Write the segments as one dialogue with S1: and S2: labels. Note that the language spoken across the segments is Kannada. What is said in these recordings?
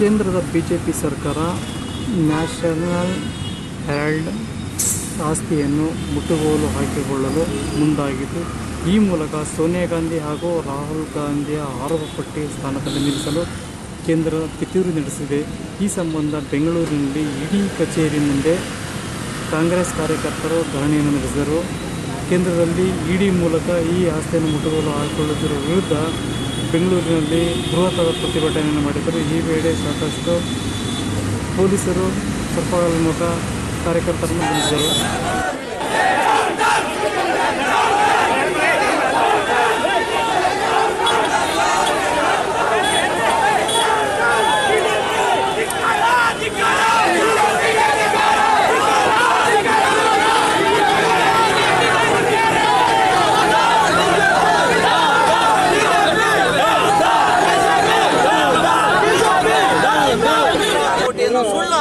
S1: ಕೇಂದ್ರದ ಬಿ ಜೆ ಪಿ ಸರ್ಕಾರ ನ್ಯಾಷನಲ್ ಹೆರಾಲ್ಡ್ ಆಸ್ತಿಯನ್ನು ಮುಟ್ಟುಗೋಲು ಹಾಕಿಕೊಳ್ಳಲು ಮುಂದಾಗಿದ್ದು, ಈ ಮೂಲಕ ಸೋನಿಯಾ ಗಾಂಧಿ ಹಾಗೂ ರಾಹುಲ್ ಗಾಂಧಿಯ ಆರೋಪ ಪಟ್ಟಿ ಸ್ಥಾನದಲ್ಲಿ ನಿಲ್ಲಿಸಲು ಕೇಂದ್ರ ಪಿತೂರು ನಡೆಸಿದೆ. ಈ ಸಂಬಂಧ ಬೆಂಗಳೂರಿನಲ್ಲಿ ಇಡೀ ಕಚೇರಿ ಮುಂದೆ ಕಾಂಗ್ರೆಸ್ ಕಾರ್ಯಕರ್ತರು ಧರಣಿಯನ್ನು ನಡೆಸಿದರು. ಕೇಂದ್ರದಲ್ಲಿ ಇಡಿ ಮೂಲಕ ಈ ಆಸ್ತಿಯನ್ನು ಮುಟ್ಟುಗೋಲು ಹಾಕಿಕೊಳ್ಳುತ್ತಿರುವ ವಿರುದ್ಧ ಬೆಂಗಳೂರಿನಲ್ಲಿ ಬೃಹತ್ತಾದ ಪ್ರತಿಭಟನೆಯನ್ನು ಮಾಡಿದ್ದರು. ಈ ವೇಳೆ ಸಾಕಷ್ಟು ಪೊಲೀಸರು ಸರ್ಪಗಳ ಮೂಲಕ ಕಾರ್ಯಕರ್ತರನ್ನು ಬಂಧಿಸಿದರು.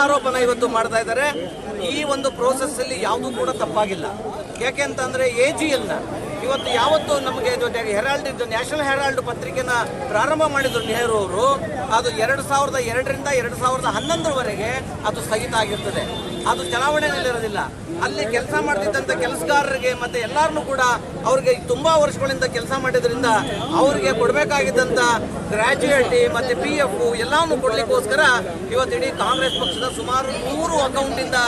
S2: ಆರೋಪನ ಇವತ್ತು ಮಾಡ್ತಾ ಇದ್ದಾರೆ. ಈ ಒಂದು ಪ್ರೋಸೆಸ್ ಅಲ್ಲಿ ಯಾವುದೂ ಕೂಡ ತಪ್ಪಾಗಿಲ್ಲ. ಯಾಕೆ ಅಂತಂದ್ರೆ ಎ ಜಿ ಎಲ್ನ ಇವತ್ತು ಯಾವತ್ತು ನಮಗೆ ಹೆರಾಲ್ಡ್ ಇದು ನ್ಯಾಷನಲ್ ಹೆರಾಲ್ಡ್ ಪತ್ರಿಕೆನ ಪ್ರಾರಂಭ ಮಾಡಿದ್ರು ನೆಹರು ಅವರು. ಅದು ಎರಡು ಸಾವಿರದ ಎರಡರಿಂದ ಎರಡು ಸಾವಿರದ ಹನ್ನೊಂದರವರೆಗೆ ಅದು ಸ್ಥಗಿತ ಆಗಿರ್ತದೆ. ಅದು ಚಲಾವಣೆಯಲ್ಲಿರೋದಿಲ್ಲ ಅಲ್ಲಿ ಕೆಲಸ ಮಾಡ್ತಿದ್ದಂಥ ಕೆಲಸಗಾರರಿಗೆ ಮತ್ತೆ ಎಲ್ಲಾರನ್ನೂ ಕೂಡ ಅವ್ರಿಗೆ ತುಂಬಾ ವರ್ಷಗಳಿಂದ ಕೆಲಸ ಮಾಡಿದ್ರಿಂದ ಅವ್ರಿಗೆ ಕೊಡಬೇಕಾಗಿದ್ದಂಥ ಗ್ರ್ಯಾಜುಯೇಟಿ ಮತ್ತೆ ಪಿ ಎಫ್ ಎಲ್ಲವನ್ನು ಕೊಡ್ಲಿಕ್ಕೋಸ್ಕರ ಇವತ್ತು ಇಡೀ ಕಾಂಗ್ರೆಸ್ ಪಕ್ಷದ ಸುಮಾರು ನೂರು ಅಕೌಂಟಿಂದ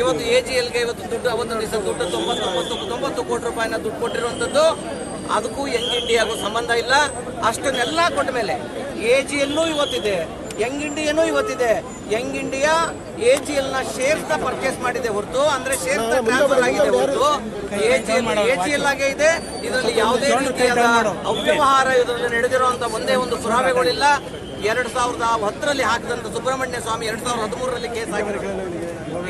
S2: ಇವತ್ತು ಎ ಜಿ ಎಲ್ಗೆ ಇವತ್ತು ದುಡ್ಡು ಒಂದು ದಿವಸ ದುಡ್ಡು ತೊಂಬತ್ತೊಂಬತ್ತು, ತೊಂಬತ್ತು ಕೋಟಿ ರೂಪಾಯಿನ ದುಡ್ಡು ಕೊಟ್ಟಿರುವಂಥದ್ದು ಅದಕ್ಕೂ ಯಂಗ್ ಇಂಡಿಯಾಗೂ ಸಂಬಂಧ ಇಲ್ಲ. ಅಷ್ಟನ್ನೆಲ್ಲ ಕೊಟ್ಟ ಮೇಲೆ ಎ ಜಿ ಎಲ್ಲೂ ಇವತ್ತಿದೆ. ಯಂಗ್ ಇಂಡಿಯಾನು ಇವತ್ತಿದೆ. ಯಂಗ್ ಇಂಡಿಯಾ ಎ ಜಿ ಎಲ್ನ ಶೇರ್ಸ್ನ ಪರ್ಚೇಸ್ ಮಾಡಿದೆ ಹೊರತು. ಅಂದ್ರೆ ಶೇರ್ಸ್ನ ಟ್ರಾನ್ಸ್ಫರ್ ಆಗಿದೆ ಹೊರತು. A J L A J L ಆಗೇ ಇದೆ. ಇದರಲ್ಲಿ ಯಾವುದೇ ರೀತಿಯಾದ ಅವ್ಯವಹಾರ ಇದರಲ್ಲಿ ನಡೆದಿರುವಂತ ಒಂದೇ ಒಂದು ಪುರಾವೆಗಳಿಲ್ಲ. ಎರಡ್ ಸಾವಿರದ ಹತ್ತರಲ್ಲಿ ಹಾಕಿದಂತ ಸುಬ್ರಹ್ಮಣ್ಯ ಸ್ವಾಮಿ ಎರಡ್ ಸಾವಿರದ ಹದಿಮೂರರಲ್ಲಿ ಕೇಸ್ ಹಾಕಿದ್ರು.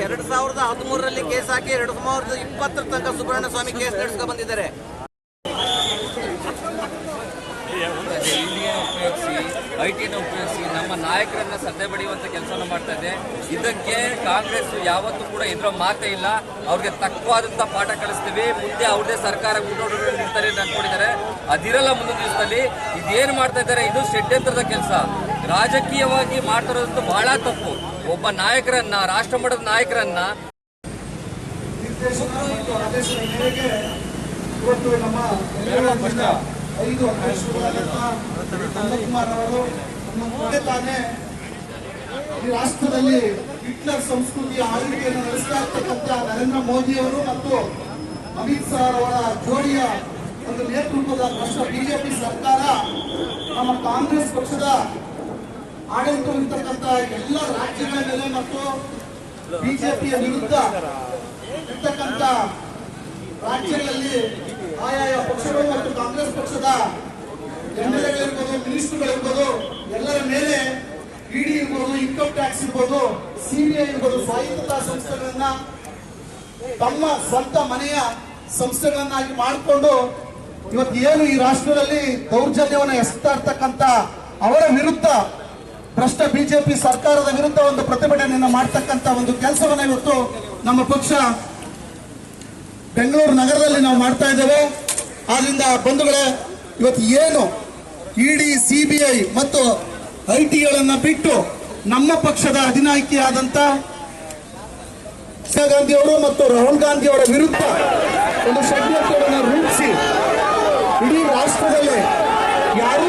S2: ಎರಡ್ ಸಾವಿರದ ಹದಿಮೂರರಲ್ಲಿ ಕೇಸ್ ಹಾಕಿ ಎರಡ್ ಸಾವಿರದ ಇಪ್ಪತ್ತರ ತನಕ ಸುಬ್ರಹ್ಮಣ್ಯ ಸ್ವಾಮಿ ಕೇಸ್ ನಡೆಸ್ಕೊ ಬಂದಿದ್ದಾರೆ
S3: ಉಪಯೋಗಿಸಿ ಐ ಟಿನ ಉಪಯೋಗಿಸಿ ನಮ್ಮ ನಾಯಕರನ್ನ ಸದ್ದೆ ಬಡಿಯುವಂತ ಕೆಲಸವನ್ನು ಮಾಡ್ತಾ ಇದೆ ಇದಕ್ಕೆ ಕಾಂಗ್ರೆಸ್ ಯಾವತ್ತೂ ಕೂಡ ಎದುರೋ ಮಾತೇ ಇಲ್ಲ. ಅವ್ರಿಗೆ ತಕ್ಕವಾದಂತ ಪಾಠ ಕಲಿಸ್ತೀವಿ. ಮುಂದೆ ಅವ್ರದೇ ಸರ್ಕಾರ ನಿಲ್ತಾರೆ ಅಂತ ಅನ್ಕೊಂಡಿದ್ದಾರೆ. ಅದಿರಲ್ಲ ಮುಂದಿನ ದಿವಸದಲ್ಲಿ. ಇದೇನು ಮಾಡ್ತಾ ಇದ್ದಾರೆ? ಇದು ಷಡ್ಯಂತ್ರದ ಕೆಲಸ. ರಾಜಕೀಯವಾಗಿ ಮಾಡ್ತಿರೋದಂತೂ ಬಹಳ ತಪ್ಪು. ಒಬ್ಬ ನಾಯಕರನ್ನ ರಾಷ್ಟ್ರ ಮಟ್ಟದ ನಾಯಕರನ್ನ
S4: ಐದು ಅನಂತಕುಮಾರ್ ಅವರು ನಮ್ಮ ತಾನೇ ಈ ರಾಷ್ಟ್ರದಲ್ಲಿ ಹಿಟ್ಲರ್ ಸಂಸ್ಕೃತಿಯ ಆಳ್ವಿಕೆಯನ್ನು ನಡೆಸ್ತಾ ಇರ್ತಕ್ಕಂಥ ನರೇಂದ್ರ ಮೋದಿಯವರು ಮತ್ತು ಅಮಿತ್ ಶಾ ಅವರ ಜೋಡಿಯ ಒಂದು ನೇತೃತ್ವದ ರಾಷ್ಟ್ರ ಬಿಜೆಪಿ ಸರ್ಕಾರ ನಮ್ಮ ಕಾಂಗ್ರೆಸ್ ಪಕ್ಷದ ಆಡಳಿತವಿರ್ತಕ್ಕಂಥ ಎಲ್ಲ ರಾಜ್ಯಗಳ ಮೇಲೆ ಮತ್ತು ಬಿಜೆಪಿಯ ವಿರುದ್ಧ ಇರ್ತಕ್ಕಂಥ ರಾಜ್ಯಗಳಲ್ಲಿ ಆಯಾಯ ಪಕ್ಷಗಳು ಮತ್ತು ಕಾಂಗ್ರೆಸ್ ಪಕ್ಷದ ಎಂ ಎಲ್ ಎಗಳಿರ್ಬೋದು ಮಿನಿಸ್ಟರ್ಗಳಿರ್ಬೋದು ಎಲ್ಲರ ಮೇಲೆ ಇಡಿ ಇರ್ಬೋದು ಇನ್ಕಮ್ ಟ್ಯಾಕ್ಸ್ ಇರ್ಬೋದು ಸಿಬಿಐ ಇರ್ಬೋದು ಸ್ವಾಯತ್ತ ಸಂಸ್ಥೆಗಳನ್ನ ತಮ್ಮ ಸ್ವಂತ ಮನೆಯ ಸಂಸ್ಥೆಗಳನ್ನಾಗಿ ಮಾಡಿಕೊಂಡು ಇವತ್ತು ಏನು ಈ ರಾಷ್ಟ್ರದಲ್ಲಿ ದೌರ್ಜನ್ಯವನ್ನು ಎಸ್ತಾ ಇರ್ತಕ್ಕಂಥ ಅವರ ವಿರುದ್ಧ ಭ್ರಷ್ಟ ಬಿಜೆಪಿ ಸರ್ಕಾರದ ವಿರುದ್ಧ ಒಂದು ಪ್ರತಿಭಟನೆಯನ್ನು ಮಾಡ್ತಕ್ಕಂಥ ಒಂದು ಕೆಲಸವನ್ನ ಇವತ್ತು ನಮ್ಮ ಪಕ್ಷ ಬೆಂಗಳೂರು ನಗರದಲ್ಲಿ ನಾವು ಮಾಡ್ತಾ ಇದ್ದೇವೆ. ಆದ್ರಿಂದ ಬಂಧುಗಳೇ, ಇವತ್ತು ಏನು ಇಡಿ ಸಿಬಿಐ ಮತ್ತು ಐ ಟಿಗಳನ್ನು ಬಿಟ್ಟು ನಮ್ಮ ಪಕ್ಷದ ಅಧಿನಾಯಕಿಯಾದಂಥ ಸೋನಿಯಾ ಗಾಂಧಿ ಅವರು ಮತ್ತು ರಾಹುಲ್ ಗಾಂಧಿ ಅವರ ವಿರುದ್ಧ ಒಂದು ಷಡ್ಯಂತ್ರವನ್ನು ರೂಪಿಸಿ ಇಡೀ ರಾಷ್ಟ್ರದಲ್ಲಿ ಯಾರೂ